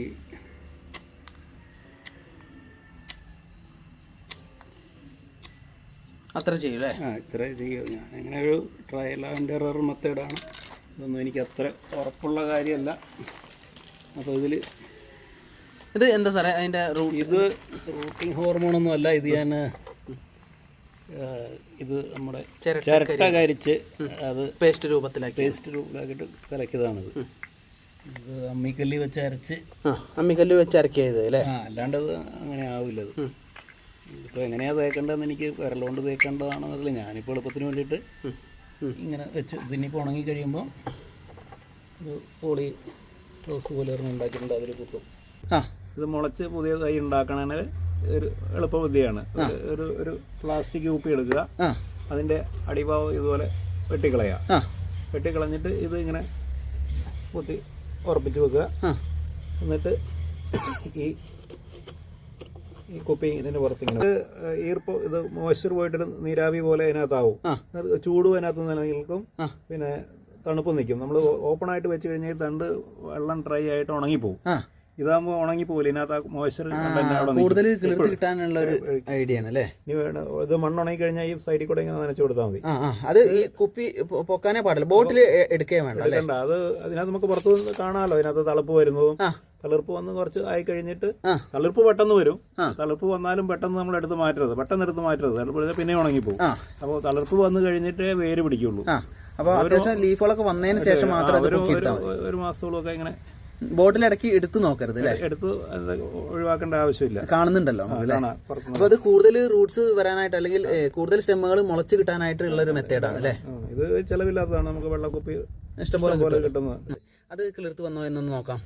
അത്ര ചെയ്യും ആ ഇത്ര ചെയ്യും. ഞാൻ അങ്ങനെ ഒരു ട്രയൽ ആൻഡ് എറർ മെത്തേഡാണ് ഇതൊന്നും എനിക്ക് അത്ര ഉറപ്പുള്ള കാര്യമല്ല. അപ്പോൾ ഇതിൽ ഇത് എന്താ സാറേ അതിന്റെ ഇത് റൂട്ടിംഗ് ഹോർമോണൊന്നും അല്ല. ഇത് ഞാൻ ഇത് നമ്മുടെ ചിരട്ട കരിച്ച് അത് പേസ്റ്റ് രൂപത്തിലാക്കി. പേസ്റ്റ് രൂപത്തിലാക്കിയിട്ട് കലക്കിയതാണിത്. ഇത് അമ്മിക്കല്ലി വെച്ച് അരച്ച് അമ്മിക്കല്ലി അമ്മിക്കല്ല് വെച്ച് അരക്കിയത് അല്ലേ? ആ അല്ലാണ്ട് അത് അങ്ങനെ ആവില്ല അത്. ഇപ്പോൾ എങ്ങനെയാണ് തേക്കേണ്ടതെന്ന് എനിക്ക് വിരലുകൊണ്ട് തേക്കേണ്ടതാണെന്നറിയില്ല. ഞാനിപ്പോൾ എളുപ്പത്തിന് വേണ്ടിയിട്ട് ഇങ്ങനെ വെച്ച് ഇതിനിപ്പോൾ ഉണങ്ങി കഴിയുമ്പോൾ ഒരു പോളി റോസ് പോലെ ഒരെണ്ണം ഉണ്ടാക്കിയിട്ടുണ്ട് അതിൽ കുത്തും. ആ. ഇത് മുളച്ച് പുതിയ തൈ ഉണ്ടാക്കണതിന് ഒരു എളുപ്പവിദ്യയാണ്. ഒരു- ഒരു ഒരു പ്ലാസ്റ്റിക് ഊപ്പി എടുക്കുക. അതിന്റെ അതിന്റെ അടിഭാഗം ഇതുപോലെ വെട്ടിക്കളയുക. ആ. വെട്ടിക്കളഞ്ഞിട്ട് ഇത് ഇങ്ങനെ കുത്തി ഉറപ്പിച്ച് വെക്കുക. എന്നിട്ട് ഈ ഈ കുപ്പി ഇതിന്റെ പുറത്തിങ്ങനെ. ഇത് ഈർപ്പം ഇത് മോയ്സ്ചർ പോയിട്ട് നീരാവി പോലെ അതിനകത്താവും. ചൂടും അതിനകത്ത് നിലനിൽക്കും. പിന്നെ തണുപ്പ് നിൽക്കും. നമ്മൾ ഓപ്പൺ ആയിട്ട് വെച്ച് കഴിഞ്ഞാൽ തണ്ട് വെള്ളം ഡ്രൈ ആയിട്ട് ഉണങ്ങിപ്പോവും. ഇതാകുമ്പോൾ ഉണങ്ങി പോകില്ല ഇതിനകത്ത് മോയ്സ്ചർ കൂടുതൽ കിട്ടാനുള്ള ഒരു ഐഡിയ ആണ് അല്ലേ ഇത് മണ്ണുണങ്ങി കഴിഞ്ഞാൽ ഈ സൈഡിൽ കൂടെ ഇങ്ങനെ നനച്ചു കൊടുത്താൽ മതി. അത് ഈ കുപ്പി പൊക്കാനേ പാടില്ല ബോട്ടിൽ എടുക്കുകയും വേണ്ട അത് അതിനകത്ത് നമുക്ക് പുറത്ത് കാണാമല്ലോ. അതിനകത്ത് തളപ്പ് വരുന്നതും തളിർപ്പ് വന്ന് കുറച്ച് ആയി കഴിഞ്ഞിട്ട്. തളിർപ്പ് പെട്ടെന്ന് വരും. തളിർപ്പ് വന്നാലും പെട്ടെന്ന് നമ്മൾ എടുത്ത് മാറ്റരുത്. പെട്ടെന്ന് എടുത്ത് മാറ്റരുത്. തളിർപ്പ് പിന്നെ ഉണങ്ങിപ്പോകും പോകും അപ്പോൾ തളിർപ്പ് വന്ന് കഴിഞ്ഞിട്ടേ വേര് പിടിക്കുള്ളൂ. അപ്പോൾ അത്യാവശ്യം ലീഫുകളൊക്കെ വന്നതിന് ശേഷം മാത്രം ഒരു മാസത്തോളൊക്കെ ഇങ്ങനെ ബോട്ടിൽ ഇടയ്ക്ക് എടുത്ത് നോക്കരുത് അല്ലേ? എടുത്ത് ഒഴിവാക്കേണ്ട ആവശ്യമില്ല. കാണുന്നുണ്ടല്ലോ അപ്പോൾ അത് കൂടുതൽ റൂട്ട്സ് വരാനായിട്ട് അല്ലെങ്കിൽ കൂടുതൽ സ്റ്റെമ്മുകൾ മുളച്ച് കിട്ടാനായിട്ടുള്ള ഒരു മെത്തേഡാണ് അല്ലേ? ഇത് ചെലവില്ലാത്തതാണ്. നമുക്ക് വെള്ളക്കുപ്പി ഇഷ്ടംപോലെ കിട്ടുന്നത്. അത് കിളിർത്ത് വന്നോ എന്നൊന്ന് നോക്കാം.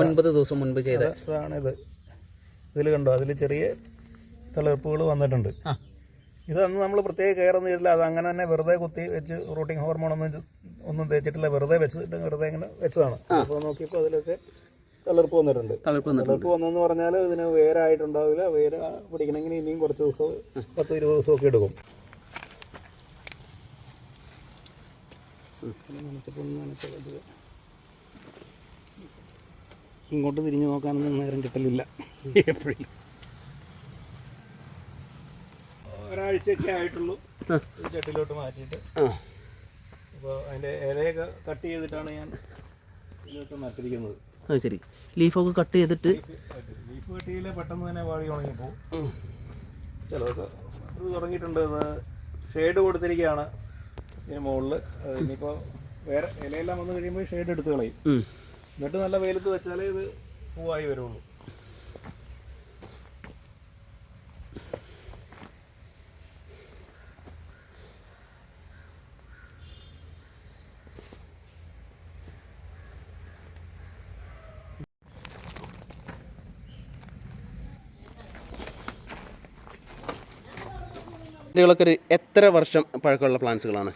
ഒൻപത് ദിവസം മുൻപ് ചെയ്ത അതാണിത് ഇതിൽ കണ്ടോ അതിൽ ചെറിയ തളിർപ്പുകൾ വന്നിട്ടുണ്ട്. ഇത് ഇതൊന്നും നമ്മൾ പ്രത്യേക കെയർ ഒന്നും ചെയ്തില്ല അത് അങ്ങനെ തന്നെ വെറുതെ കുത്തി വെച്ച് റൂട്ടിങ് ഹോർമോൺ ഒന്നും ഒന്നും തേച്ചിട്ടില്ല. വെറുതെ വെച്ചിട്ട് വെറുതെ ഇങ്ങനെ വെച്ചതാണ്. അപ്പോൾ നോക്കിയപ്പോൾ അതിലൊക്കെ തളിർപ്പ് വന്നിട്ടുണ്ട്. തളിർപ്പ് വന്നെന്ന് പറഞ്ഞാൽ ഇതിന് വേരായിട്ടുണ്ടാവില്ല വേര് പിടിക്കണമെങ്കിൽ ഇനിയും കുറച്ച് ദിവസം പത്ത് ഇരുപത് ദിവസമൊക്കെ എടുക്കും. നനച്ചപ്പോൾ നനച്ചത് ഇങ്ങോട്ട് തിരിഞ്ഞു നോക്കാനൊന്നും നേരം കിട്ടലില്ല. എപ്പോഴും. ഒരാഴ്ചയൊക്കെ ആയിട്ടുള്ളൂ. ചട്ടിലോട്ട് മാറ്റിയിട്ട്. അപ്പോൾ അതിന്റെ ഇലയൊക്കെ കട്ട് ചെയ്തിട്ടാണ് ഞാൻ ഇതിലോട്ട് നട്ടിരിക്കുന്നത്. അത് ശരി. ലീഫൊക്കെ കട്ട് ചെയ്തിട്ട്? ലീഫ് കട്ട് കെട്ടിയില്ല പെട്ടെന്ന് തന്നെ വാടി ഉണങ്ങിപ്പോവും ചിലതൊക്കെ ഇത് തുടങ്ങിയിട്ടുണ്ട്. അത് ഷെയ്ഡ് കൊടുത്തിരിക്കുകയാണ് ഇതിന് മുകളിൽ. ഇനിയിപ്പോൾ വേറെ ഇലയെല്ലാം വന്നു കഴിയുമ്പോൾ ഷെയ്ഡ് എടുത്ത് കളയും. എന്നിട്ട് നല്ല വെയിലത്ത് വെച്ചാലേ ഇത് പൂവായി വരുള്ളൂ. ഒരു എത്ര വർഷം പഴക്കമുള്ള പ്ലാന്റ്സുകളാണ്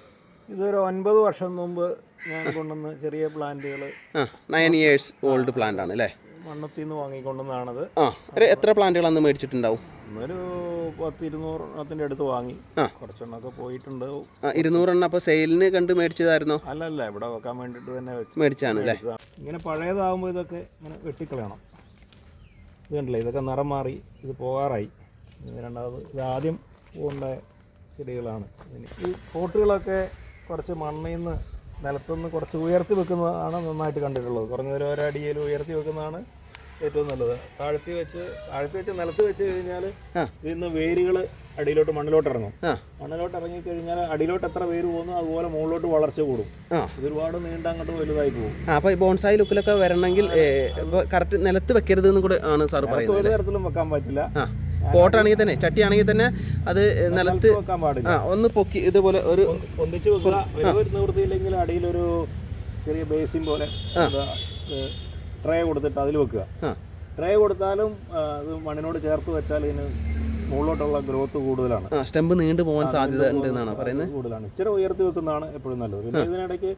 ഇതൊരു ഒൻപത് വർഷം മുമ്പ് ഞാൻ കൊണ്ടുവന്ന് ചെറിയ പ്ലാന്റുകൾ. നയൻ ഇയേഴ്സ് ഓൾഡ് പ്ലാന്റ് ആണ് അല്ലേ? മണ്ണത്തിൽ നിന്ന് വാങ്ങിക്കൊണ്ടുവന്നാണത് ആ ഒരു എത്ര പ്ലാന്റുകൾ അന്ന് മേടിച്ചിട്ടുണ്ടാവും? ഒരു പത്ത് ഇരുന്നൂറെണ്ണത്തിന്റെ അടുത്ത് വാങ്ങി. കുറച്ചെണ്ണൊക്കെ പോയിട്ടുണ്ട്. ഇരുന്നൂറെണ്ണം അപ്പോൾ സെയിലിന് കണ്ട് മേടിച്ചതായിരുന്നോ? അല്ലല്ല ഇവിടെ വെക്കാൻ വേണ്ടിട്ട് തന്നെ വെച്ച് മേടിച്ചാണ് അല്ലേ? ഇങ്ങനെ പഴയതാകുമ്പോൾ ഇതൊക്കെ ഇങ്ങനെ വെട്ടിക്കളയണം. ഇത് കണ്ടില്ലേ ഇതൊക്കെ നിറം മാറി ഇത് പോകാറായി. രണ്ടാമത് ഇത് ആദ്യം പൂണ്ട ചെടികളാണ്. ഈ പോട്ടുകളൊക്കെ കുറച്ച് മണ്ണിൽ നിന്ന് നിലത്തുനിന്ന് കുറച്ച് ഉയർത്തി വെക്കുന്നതാണ് നന്നായിട്ട് കണ്ടിട്ടുള്ളത്. കുറഞ്ഞ ഒരു ഒരടിയിൽ ഉയർത്തി വെക്കുന്നതാണ് ഏറ്റവും നല്ലത്. താഴ്ത്തി വെച്ച് താഴ്ത്തി വെച്ച് നിലത്ത് വെച്ച് കഴിഞ്ഞാൽ ഇന്ന് വേരുകൾ അടിയിലോട്ട് മണ്ണിലോട്ട് ഇറങ്ങും. മണ്ണിലോട്ട് ഇറങ്ങി കഴിഞ്ഞാൽ അടിയിലോട്ട് എത്ര വേര് പോകുന്നു അതുപോലെ മുകളിലോട്ട് വളർച്ച കൂടും. ഇത് ഒരുപാട് നീണ്ട അങ്ങോട്ട് വലുതായി പോകും. അപ്പൊ ബോൺസായി ലുക്കിലൊക്കെ വരണമെങ്കിൽ കറക്റ്റ് നിലത്ത് വെക്കരുത് എന്ന് കൂടെ ആണ് സാർ പറയുന്നത് ഒരു തരത്തിലും വെക്കാൻ പറ്റില്ല. പോട്ടാണെങ്കിൽ തന്നെ ചട്ടി ആണെങ്കിൽ തന്നെ അത് നിലത്ത് ആ ഒന്ന് പൊക്കി ഇതുപോലെ ഒരു ഒന്നിച്ച് നിവൃത്തിയില്ലെങ്കിൽ അടിയിലൊരു ചെറിയ ബേസിൻ പോലെ ട്രേ കൊടുത്തിട്ട് അതിൽ വെക്കുക. ട്രേ കൊടുത്താലും അത് മണ്ണിനോട് ചേർത്ത് വെച്ചാൽ ഇതിന് മുകളിലോട്ടുള്ള ഗ്രോത്ത് കൂടുതലാണ്. സ്റ്റെമ്പ് നീണ്ടു പോകാൻ സാധ്യത ഉണ്ട് എന്നാണ് പറയുന്നത്? കൂടുതലാണ്. ഇച്ചിരി ഉയർത്തി വെക്കുന്നതാണ് എപ്പോഴും നല്ലത്. പിന്നെ ഇതിനിടയ്ക്ക്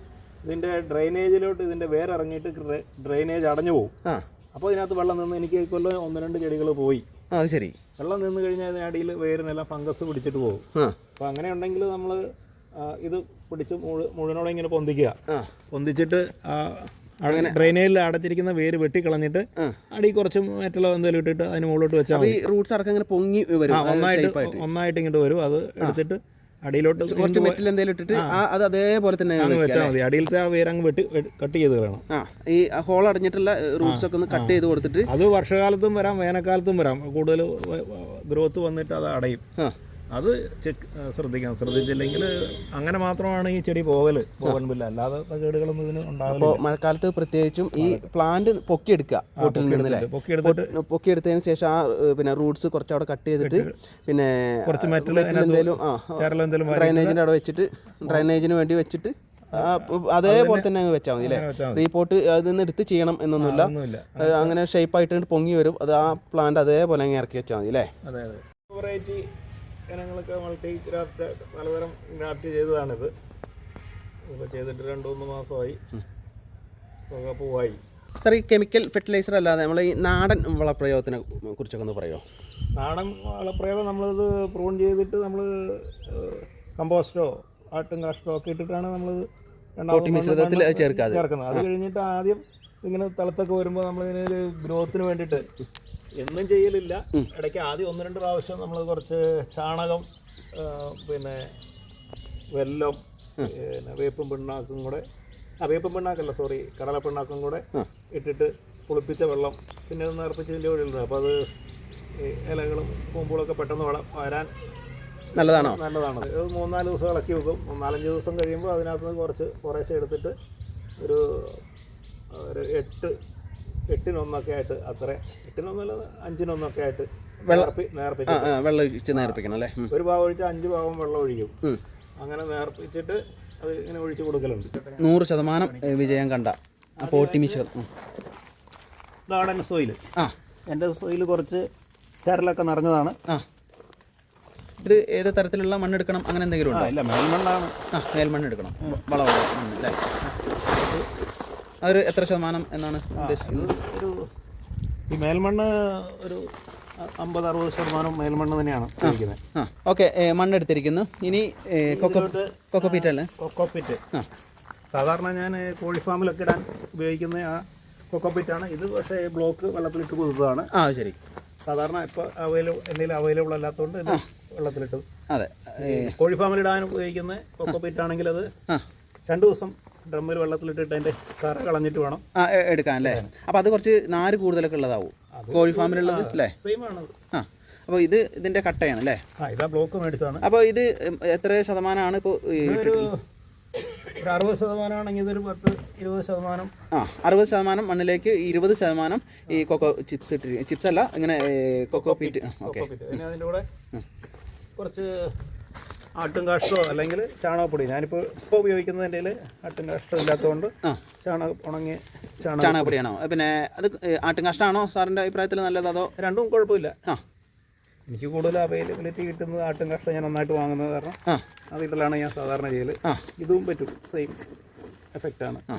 ഇതിന്റെ ഡ്രെയിനേജിലോട്ട് ഇതിന്റെ വേര് ഇറങ്ങിയിട്ട് ഡ്രെയിനേജ് അടഞ്ഞു പോകും അപ്പോൾ ഇതിനകത്ത് വെള്ളം നിന്ന് എനിക്ക് കൊല്ലം ഒന്ന് രണ്ട് ചെടികൾ പോയി. ആ അത് ശരി. വെള്ളം നിന്ന് കഴിഞ്ഞാൽ അതിനടിയിൽ വേരിനെല്ലാം ഫംഗസ് പിടിച്ചിട്ട് പോകും. അപ്പോൾ അങ്ങനെ ഉണ്ടെങ്കിൽ നമ്മൾ ഇത് പിടിച്ച് മുഴു- മുഴുവനോടെ ഇങ്ങനെ പൊന്തിക്കുക. പൊന്തിച്ചിട്ട് അങ്ങനെ. ഡ്രെയിനേജിൽ അടച്ചിരിക്കുന്ന വേര് വെട്ടിക്കളഞ്ഞിട്ട് അടി കുറച്ച് മെറ്റലോ എന്തെങ്കിലും ഇട്ടിട്ട് അതിന് മുകളിലോട്ട് വെച്ചാൽ ഈ റൂട്ട്സ് അടക്കം ഇങ്ങനെ പൊങ്ങി വരും. ഒന്നായിട്ട് ഒന്നായിട്ട് ഇങ്ങോട്ട് വരും. അത് എടുത്തിട്ട് അടിയിലോട്ട് കുറച്ച് മെറ്റൽ എന്തെങ്കിലും ഇട്ടിട്ട് ആ. അത് അതേപോലെ തന്നെ വെച്ചാൽ മതി. അടിയിലത്തെ ആ വേര് അങ്ങ് വെട്ടി കട്ട് ചെയ്ത് കളയണം. ആ ഈ ഹോൾ അടഞ്ഞിട്ടുള്ള റൂട്ട്സ് ഒക്കെ ഒന്ന് കട്ട് ചെയ്ത് കൊടുത്തിട്ട് അത് വർഷകാലത്തും വരാം വേനൽക്കാലത്തും വരാം. കൂടുതൽ ഗ്രോത്ത് വന്നിട്ട് അത് അടയും. അത് ചെക്ക് ശ്രദ്ധിക്കണം. ശ്രദ്ധിച്ചില്ലെങ്കിൽ അങ്ങനെ മാത്രമാണ് ഈ ചെടി പോകൽ പോകൻ പില്ല അല്ലാതെ കേടുകളൊന്നും ഇതിന് അപ്പോൾ ഉണ്ടാവില്ല മഴക്കാലത്ത് പ്രത്യേകിച്ചും ഈ പ്ലാന്റ് പൊക്കിയെടുക്കുക പോട്ടിൽ നിന്നല്ലേ പൊക്കിയെടുത്തിട്ട് പൊക്കിയെടുത്തതിന് ശേഷം ആ പിന്നെ റൂട്ട്സ് കുറച്ച് അവിടെ കട്ട് ചെയ്തിട്ട് പിന്നെ കുറച്ച് മെറ്റൽ എന്തെങ്കിലും ആ ഡ്രൈനേജിന്റെ അവിടെ വെച്ചിട്ട് ഡ്രൈനേജിന് വേണ്ടി വെച്ചിട്ട് അതേപോലെ തന്നെ അങ്ങ് വെച്ചാൽ മതി അല്ലേ? റീപോർട്ട് അതിൽ നിന്ന് എടുത്ത് ചെയ്യണം എന്നൊന്നുമില്ല. അങ്ങനെ ഷേപ്പ് ആയിട്ട് പൊങ്ങി വരും. അത് ആ പ്ലാന്റ് അതേപോലെ അങ്ങ് ഇറക്കി വെച്ചാൽ മതി അല്ലേ? അതെ അതെ. വെറൈറ്റി ഇനങ്ങളൊക്കെ മൾട്ടി ക്രാഫ്റ്റ് പലതരം ക്രാഫ്റ്റ് ചെയ്തതാണിത്. ഇപ്പോൾ ചെയ്തിട്ട് രണ്ട് മൂന്ന് മാസമായി. ഒക്കെ പൂവായി. സാർ ഈ കെമിക്കൽ ഫെർട്ടിലൈസർ അല്ലാതെ നമ്മൾ ഈ നാടൻ വളപ്രയോഗത്തിനെ കുറിച്ചൊക്കെ ഒന്ന് പറയുമോ? നാടൻ വളപ്രയോഗം നമ്മളിത് പ്രൂൺ ചെയ്തിട്ട് നമ്മൾ കമ്പോസ്റ്റോ ആട്ടും കാഷ്ടോ ഒക്കെ ഇട്ടിട്ടാണ് നമ്മൾ മിശ്രിതത്തിൽ ചേർക്കാതെ. ചേർക്കുന്നത്. അത് കഴിഞ്ഞിട്ട് ആദ്യം ഇങ്ങനെ തളത്തൊക്കെ വരുമ്പോൾ നമ്മൾ ഇതിനൊരു ഗ്രോത്തിന് വേണ്ടിയിട്ട് എന്നും ചെയ്യലില്ല. ഇടയ്ക്ക് ആദ്യം ഒന്ന് രണ്ട് പ്രാവശ്യം നമ്മൾ കുറച്ച് ചാണകം പിന്നെ വെല്ലം പിന്നെ വേപ്പും പിണ്ണാക്കും കൂടെ ആ വേപ്പും പിണ്ണാക്കല്ല സോറി കടല പിണ്ണാക്കും കൂടെ ഇട്ടിട്ട് പുളിപ്പിച്ച വെള്ളം പിന്നെ ഒന്ന് നേർപ്പിച്ചതിന്റെ വഴിയുണ്ട് അപ്പോൾ അത് ഇലകളും പൂമ്പുകളൊക്കെ പെട്ടെന്ന് വള വരാൻ നല്ലതാണോ? നല്ലതാണ്. ഇത് മൂന്നാൽ ദിവസം ഇളക്കി വെക്കും. നാലഞ്ച് ദിവസം കഴിയുമ്പോൾ അതിനകത്ത് നിന്ന് കുറച്ച് കുറേശ്ശെ എടുത്തിട്ട് ഒരു ഒരു എട്ട് എട്ടിനൊന്നൊക്കെ ആയിട്ട് അത്ര. എട്ടിനൊന്നല്ല അഞ്ചിനൊന്നൊക്കെ ആയിട്ട് നേർപ്പിച്ച് വെള്ളം ഒഴിച്ച് നേർപ്പിക്കണം അല്ലേ? ഒരു ഭാഗം ഒഴിച്ച് അഞ്ച് ഭാഗം വെള്ളം ഒഴിക്കും. അങ്ങനെ നേർപ്പിച്ചിട്ട് അത് ഇങ്ങനെ ഒഴിച്ചു കൊടുക്കലുണ്ട്. നൂറ് ശതമാനം വിജയം കണ്ട ആ പോട്ടി മിശ്രം. ഇതാണ് എന്റെ സോയിൽ ആ. എന്റെ സോയിൽ കുറച്ച് ചരലൊക്കെ നിറഞ്ഞതാണ്. ആ. ഇത് ഏത് തരത്തിലുള്ള മണ്ണെടുക്കണം? അങ്ങനെ എന്തെങ്കിലും ഉണ്ടോ? ഇല്ല മേൽമണ്ണാണ്. ആ മേൽമണ്ണ് എടുക്കണം വളമുള്ള മണ്ണ് അല്ലേ? അതൊരു എത്ര ശതമാനം എന്നാണ് ഉദ്ദേശിക്കുന്നത്? ഒരു ഈ മേൽമണ്ണ് ഒരു അമ്പത് അറുപത് ശതമാനം മേൽമണ്ണ് തന്നെയാണ് ഉപയോഗിക്കുന്നത് മണ്ണ് ഓക്കെ മണ്ണെടുത്തിരിക്കുന്നു. ഇനി കൊക്കോപ്പീറ്റ് കൊക്കോ കൊക്കോ അല്ലേ കൊക്കോപ്പീറ്റ്. സാധാരണ ഞാൻ കോഴി ഫാമിലൊക്കെ ഇടാൻ ഉപയോഗിക്കുന്ന ആ കൊക്കോപ്പിറ്റാണ്. ഇത് പക്ഷേ ബ്ലോക്ക് വെള്ളത്തിലിട്ട് പുതുതാണ് ആ ശരി. സാധാരണ ഇപ്പോൾ അവൈലബിൾ എന്തെങ്കിലും അവൈലബിൾ അല്ലാത്തതുകൊണ്ട് ഇത് വെള്ളത്തിലിട്ട് അതെ. കോഴി ഫാമിൽ ഇടാൻ ഉപയോഗിക്കുന്ന കൊക്കോപ്പീറ്റ് ആണെങ്കിൽ അത് രണ്ട് ദിവസം ഡ്രമ്മിൽ വെള്ളത്തിലിട്ടിട്ട് അതിന്റെ കറ കളഞ്ഞിട്ട് വേണം. ആ എടുക്കാൻ അല്ലേ? അപ്പോൾ അത് കുറച്ച് നാര് കൂടുതലൊക്കെ ഉള്ളതാവും. കോഴി ഫാമിലുള്ളത് അല്ലേ? സെയിം ആണ് ആ അപ്പോൾ ഇത് ഇതിന്റെ കട്ടയാണ് അല്ലേ? ആ ഇതാ ബ്ലോക്ക് മേടിച്ചതാണ്. അപ്പോൾ ഇത് എത്ര ശതമാനമാണ് ഇപ്പോൾ ഒരു ഒരു അറുപത് ശതമാനമാണെങ്കിൽ ഇതൊരു പത്ത് ഇരുപത് ശതമാനം. ആ അറുപത് ശതമാനം മണ്ണിലേക്ക് ഇരുപത് ശതമാനം ഈ കൊക്കോ ചിപ്സ് ഇട്ടിരിക്കും ചിപ്സ് അല്ല ഇങ്ങനെ കൊക്കോ പീറ്റ് ഓക്കെ. അതിന്റെ കൂടെ കുറച്ച് ആട്ടും കാഷ്ടോ അല്ലെങ്കിൽ ചാണകപ്പൊടി. ഞാനിപ്പോൾ ഇപ്പോൾ ഉപയോഗിക്കുന്നത് എന്റെ ആട്ടും കാഷ്ടം ഇല്ലാത്തതുകൊണ്ട് ചാണക ഉണങ്ങിയ ചാണകം ചാണകപ്പൊടിയാണോ? പിന്നെ അത് ആട്ടും കാഷ്ടമാണോ സാറിന്റെ അഭിപ്രായത്തിൽ നല്ലത് അതോ? രണ്ടും കുഴപ്പമില്ല. ആ. എനിക്ക് കൂടുതൽ അവൈലബിലിറ്റി കിട്ടുന്നത് ആട്ടും കാഷ്ടം ഞാൻ നന്നായിട്ട് വാങ്ങുന്നത് കാരണം ആ. അതിലാണ് ഞാൻ സാധാരണ ചെയ്യൽ ആ. ഇതും പറ്റും. സെയിം എഫക്റ്റാണ് ആ.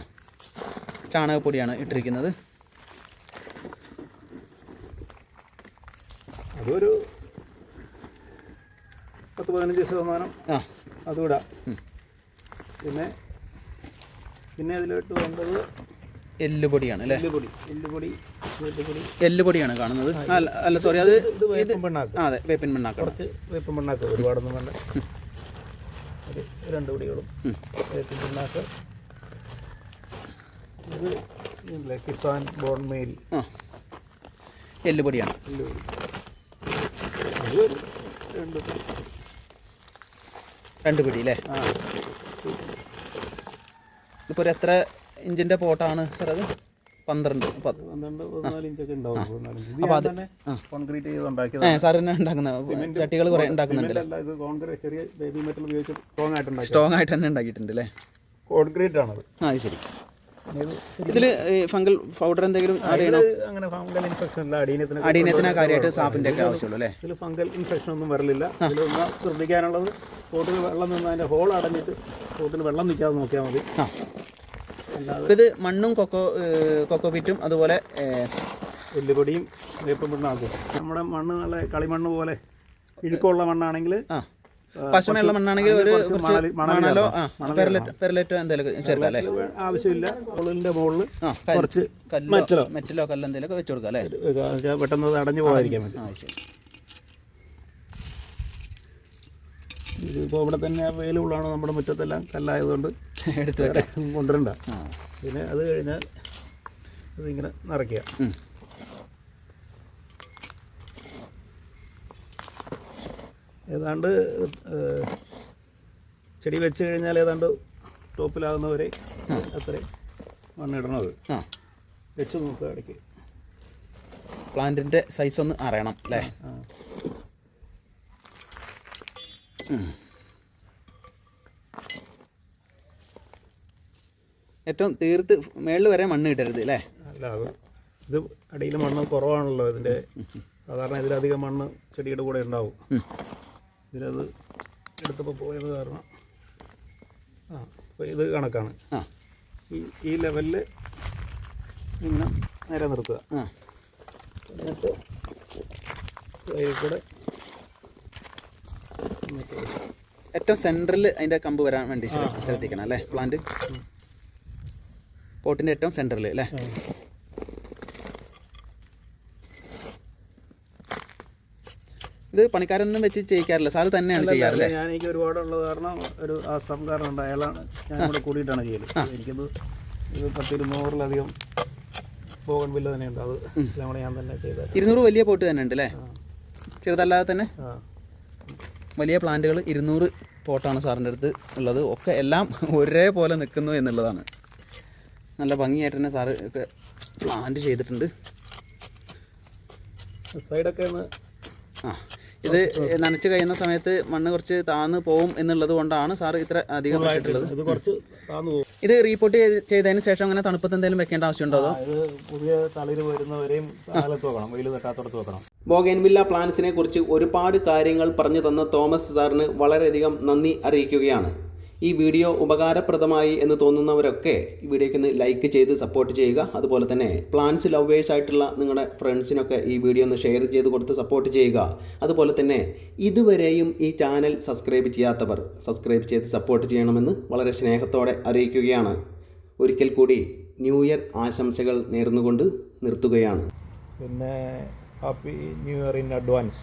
ചാണകപ്പൊടിയാണ് ഇട്ടിരിക്കുന്നത്. അതൊരു പത്ത് പതിനഞ്ച് ശതമാനം ആ. അതുകൂടാ പിന്നെ പിന്നെ അതിലോട്ട് വേണ്ടത് എല്ലുപൊടിയാണ് അല്ലേ? എല്ലുപൊടി. എല്ലുപൊടി എല്ലുപൊടി എല്ലുപൊടിയാണ് കാണുന്നത്. അല്ല അല്ല സോറി അത് ഇത് മണ്ണാക്ക. അതെ വേപ്പിൻ മണ്ണാക്ക കുറച്ച് വേപ്പിൻ പിണ്ണാക്ക് ഒരുപാടൊന്നും വേണ്ട. ഒരു രണ്ട് പൊടികളും വേപ്പിൻ മണ്ണാക്ക. പിണ്ണാക്ക് ഇത് കിസാൻ ബോൺ മെയിൽ ആ. എല്ലുപൊടിയാണ്. എല്ലുപൊടി. രണ്ട്. രണ്ട് പിടി അല്ലേ ആ. ഇപ്പോൾ ഒരു എത്ര ഇഞ്ചിന്റെ പോട്ടാണ് സാർ അത്? പന്ത്രണ്ട്. കോൺക്രീറ്റ് ചെയ്ത് ഏ ഉണ്ടാക്കിയതാണ് സാർ തന്നെ ഉണ്ടാക്കുന്ന ചട്ടികൾ കുറേ ഉണ്ടാക്കുന്നുണ്ട് സ്ട്രോങ് ആയിട്ട് തന്നെ ഉണ്ടാക്കിയിട്ടുണ്ട് അല്ലേ കോൺക്രീറ്റ് ആണത്. ആ ശരി. ഇതിൽ ഫംഗൽ പൗഡർ എന്തെങ്കിലും ആഡ് ചെയ്യണോ? അങ്ങനെ ഫംഗൽ ഇൻഫെക്ഷൻ ഇല്ല അടീനത്തിന് അടീനത്തിനാ കാര്യമായിട്ട് സാപ്പിന്റെ ഒക്കെ ആവശ്യമുള്ളൂ അല്ലേ? ഇതിൽ ഫംഗൽ ഇൻഫെക്ഷൻ ഒന്നും വരലില്ല. ശ്രദ്ധിക്കാനുള്ളത് തോട്ടിൽ വെള്ളം നിന്ന് അതിന്റെ ഹോൾ അടഞ്ഞിട്ട് തോട്ടിൽ വെള്ളം നിൽക്കാതെ നോക്കിയാൽ മതി. അപ്പോൾ ഇത് മണ്ണും കൊക്കോ കൊക്കോ പിറ്റും അതുപോലെ എല്ലുപൊടിയും വേപ്പും പിണ്ണാക്കും നമ്മുടെ മണ്ണ് നല്ല കളിമണ്ണ് പോലെ ഇഴുക്കമുള്ള മണ്ണാണെങ്കിൽ ആ. പശമയുള്ള മണ്ണാണെങ്കിൽ ഒരു മണൽ പെരലെറ്റ് എന്തെങ്കിലും ചേർക്കാം അല്ലേ? ആവശ്യമില്ല. ഉള്ളിന്റെ മുകളിൽ കുറച്ച് മെറ്റലോ. മെറ്റലോ കല്ലോ എന്തെങ്കിലും വെച്ച് കൊടുക്കാം അല്ലേ? പെട്ടെന്ന് അടഞ്ഞു പോകാതിരിക്കാൻ വേണ്ടി ഇതിപ്പോൾ ഇവിടെ തന്നെ വെയിലുള്ളതാണ് നമ്മുടെ മുറ്റത്തെല്ലാം കല്ലായതുകൊണ്ട്. എടുത്ത് കൊണ്ടുവരണ്ട. പിന്നെ അത് കഴിഞ്ഞാൽ ഇതിങ്ങനെ നിറയ്ക്കുക. ഏതാണ്ട് ചെടി വെച്ച് കഴിഞ്ഞാൽ ഏതാണ്ട് ടോപ്പിലാകുന്നവരെ അത്രയും മണ്ണിടണത്. ആ. വെച്ച് നോക്കുക ഇടയ്ക്ക്. പ്ലാന്റിന്റെ സൈസ് ഒന്ന് അറിയണം അല്ലേ? ഏറ്റവും തീർത്ത് മേളിൽ വരെ മണ്ണ് ഇടരുത് അല്ലേ? അല്ല അത് ഇത് അടിയിൽ മണ്ണ് കുറവാണല്ലോ ഇതിന്റെ സാധാരണ ഇതിലധികം മണ്ണ് ചെടിയുടെ കൂടെ ഉണ്ടാവും. ഇതിലത് എടുത്തപ്പോൾ പോയത് കാരണം. ആ അപ്പോൾ ഇത് കണക്കാണ്. ആ. ഈ ഈ ലെവലിൽ നിന്ന് നേരെ നിർത്തുക. ആ. എന്നിട്ട് കൂടെ ഏറ്റവും സെന്ററിൽ അതിന്റെ കമ്പ് വരാൻ വേണ്ടി ശ്രദ്ധിക്കണം അല്ലേ? പ്ലാന്റ് പോട്ടിന്റെ ഏറ്റവും സെന്ററിൽ അല്ലേ? ഇത് പണിക്കാരൊന്നും വെച്ച് ചെയ്യിക്കാറില്ല. സാറ് തന്നെയാണ് ചെയ്യാറില്ലേ ഞാൻ എനിക്ക് ഒരുപാടുള്ളത് കാരണം ഒരു ആസാംകാരനുണ്ട് അയാളാണ് ഞാൻ കൂടെ കൂടിയിട്ടാണ് ചെയ്യൽ. എനിക്കത് ഇത് പത്തിരുന്നൂറിലധികം പോകൻ ബില്ല് തന്നെയുണ്ട്. അത് നമ്മുടെ ഞാൻ തന്നെ ചെയ്തത് ഇരുന്നൂറ് വലിയ പോട്ട് തന്നെ ഉണ്ട് അല്ലേ ചെറുതല്ലാതെ തന്നെ? വലിയ പ്ലാന്റുകൾ ഇരുന്നൂറ് പോട്ടാണ് സാറിന്റെ അടുത്ത് ഉള്ളത്. ഒക്കെ എല്ലാം ഒരേപോലെ നിൽക്കുന്നു എന്നുള്ളതാണ്. നല്ല ഭംഗിയായിട്ട് തന്നെ സാറ് ഒക്കെ പ്ലാന്റ് ചെയ്തിട്ടുണ്ട്. സൈഡൊക്കെ ഒന്ന് ആ. ഇത് നനച്ച് കഴിയുന്ന സമയത്ത് മണ്ണ് കുറച്ച് താന്ന് പോവും എന്നുള്ളത് കൊണ്ടാണ് സാർ ഇത്ര അധികം വെച്ചിട്ടുള്ളത്. ഇത് കുറച്ച് താന്നു പോകും ഇത് ചെയ്തതിന് ശേഷം അങ്ങനെ തണുപ്പത്ത് എന്തെങ്കിലും വെക്കേണ്ട ആവശ്യമുണ്ടോ ഇത് പുതിയ തളിര് വരുന്നവരെയും കാലത്ത് വെക്കണം വെയിൽ തട്ടാത്തടത്ത് വെക്കണം. ബോഗൻവില്ല പ്ലാന്റ്സിനെ കുറിച്ച് ഒരുപാട് കാര്യങ്ങൾ പറഞ്ഞു തന്ന തോമസ് സാറിന് വളരെയധികം നന്ദി അറിയിക്കുകയാണ്. ഈ വീഡിയോ ഉപകാരപ്രദമായി എന്ന് തോന്നുന്നവരൊക്കെ ഈ വീഡിയോയ്ക്ക് ഒന്ന് ലൈക്ക് ചെയ്ത് സപ്പോർട്ട് ചെയ്യുക. അതുപോലെ തന്നെ പ്ലാൻസ് ലവേഴ്സ് ആയിട്ടുള്ള നിങ്ങളുടെ ഫ്രണ്ട്സിനൊക്കെ ഈ വീഡിയോ ഒന്ന് ഷെയർ ചെയ്ത് കൊടുത്ത് സപ്പോർട്ട് ചെയ്യുക. അതുപോലെ തന്നെ ഇതുവരെയും ഈ ചാനൽ സബ്സ്ക്രൈബ് ചെയ്യാത്തവർ സബ്സ്ക്രൈബ് ചെയ്ത് സപ്പോർട്ട് ചെയ്യണമെന്ന് വളരെ സ്നേഹത്തോടെ അറിയിക്കുകയാണ്. ഒരിക്കൽ കൂടി ന്യൂ ഇയർ ആശംസകൾ നേർന്നുകൊണ്ട് നിർത്തുകയാണ്. പിന്നെ happy new year in advance